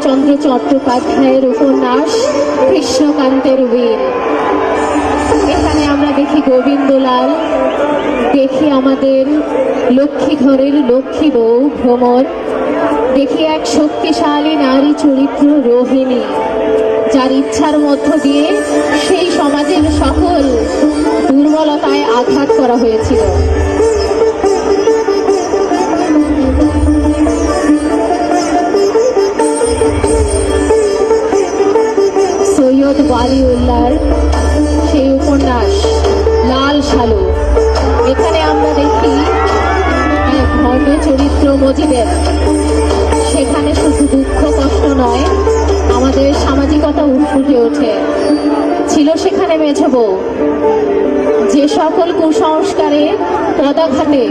বঙ্কিমচন্দ্র চট্টোপাধ্যায়ের উপন্যাস কৃষ্ণকান্তের বীর। এখানে আমরা দেখি গোবিন্দলাল, দেখি আমাদের লক্ষ্মী ঘরের লক্ষ্মী বউ ভ্রমর দেখি এক শক্তিশালী নারী চরিত্র রোহিণী, যার ইচ্ছার মধ্য দিয়ে সেই সমাজের সকল দুর্বলতায় আঘাত করা হয়েছিল। সৈয়দ ওয়ালিউল্লাহর সেই উপন্যাস, লাল সালু এখানে আমরা দেখি ঘন চরিত্র মজিদের। সেখানে শুধু দুঃখ, কষ্ট নয়, আমাদের সামাজিকতা ফুটে ওঠে। ছিল সেখানে মেঝে যে সকল কুসংস্কারে পদাঘাতে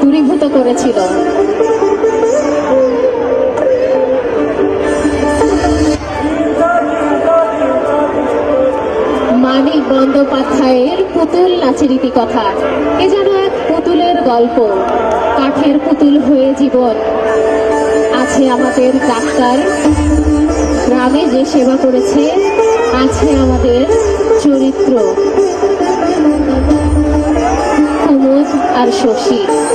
দূরীভূত করেছিল। বন্দ্যোপাধ্যায়ের পুতুল নাচের কথা এ যেন এক পুতুলের গল্প। কাঠের পুতুল হয়ে জীবন। আছে আমাদের ডাক্তার। গ্রামে যে সেবা করেছে, আছে আমাদের চরিত্র। কুমুদ আর শশী।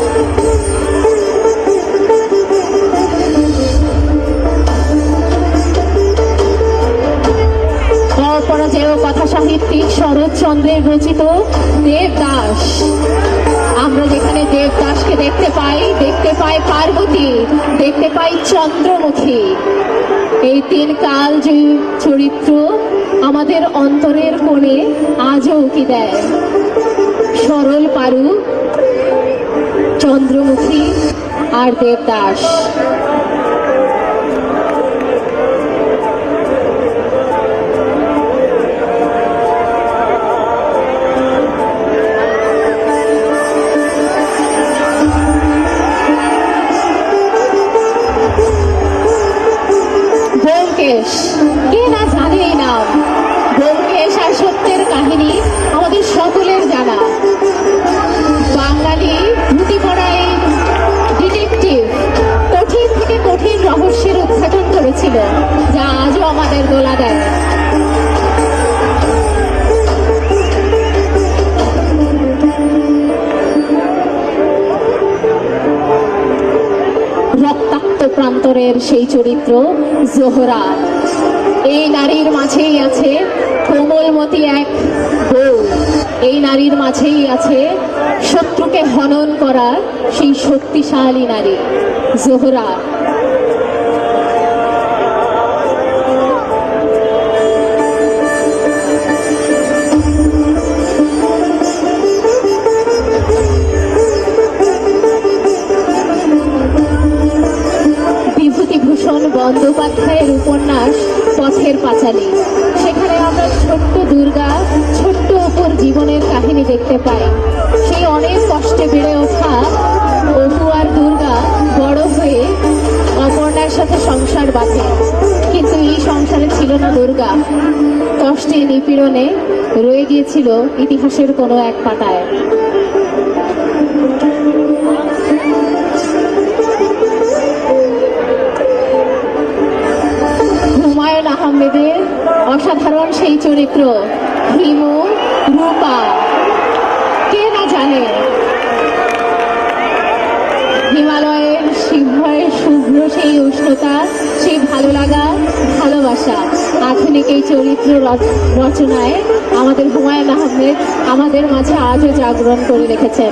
অপরাজেয় কথা সাহিত্যিক শরৎচন্দ্রের রচিত দেবদাস। আমরা যেখানে দেবদাসকে দেখতে পাই দেখতে পাই পার্বতী, দেখতে পাই চন্দ্রমুখী। এই তিন কাল যে চরিত্র আমাদের অন্তরের কোণে আজও উকি দেয়। সরল পারু, চন্দ্রমুখী আর দেবদাস। ব্যোমকেশ কে না জানে এই নাম ব্যোমকেশ আর সত্যের কাহিনী আমাদের সকলের জানা। বাঙালি ধুতি এই ডিটেকটিভ কঠিন থেকে কঠিন রহস্যের উদ্ঘাটন করেছিল, যা আজও আমাদের দোলা দেয়। প্রান্তরের সেই চরিত্র জোহরা। এই নারীর মাঝেই আছে কোমলমতি এক বউ। এই নারীর মাঝেই আছে শত্রুকে হনন করা সেই শক্তিশালী নারী, জোহরা। জীবনের কাহিনী দেখতে পাই সেই অনেক কষ্টে বেড়ে ওঠা অপু আর দুর্গা বড় হয়ে অপর্ণার সাথে সংসার বাঁধে। কিন্তু এই সংসারে ছিল না দুর্গা। কষ্টে নিপীড়নে রয়ে গিয়েছিল ইতিহাসের কোনো এক পাতায়। হুমায়ুন আহমেদের অসাধারণ সেই চরিত্র হিমু রূপা, কে না জানে? হিমালয়ের শিবভয়ের শুভ্র সেই উষ্ণতা, সেই ভালো ভালোবাসা। আধুনিক এই চরিত্র রচনায় আমাদের হুমায়ুন আহমেদ আমাদের মাঝে আজও জাগরণ করে রেখেছেন।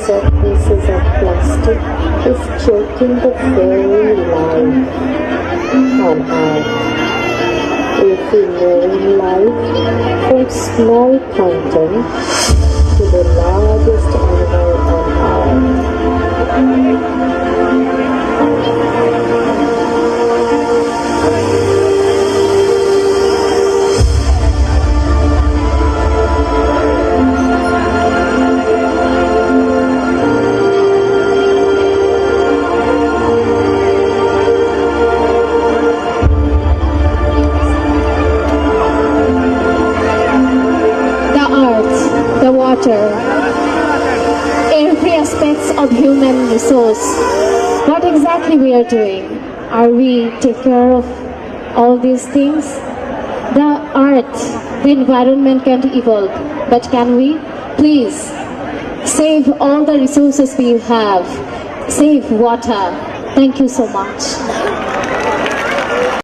Trillions of pieces of plastic is choking the very life on Earth. Every marine life, from small plankton to the largest animal on Earth. We are doing? Are we take care of all these things? The earth, the environment can evolve, but can we? Please save all the resources we have. Save water. Thank you so much.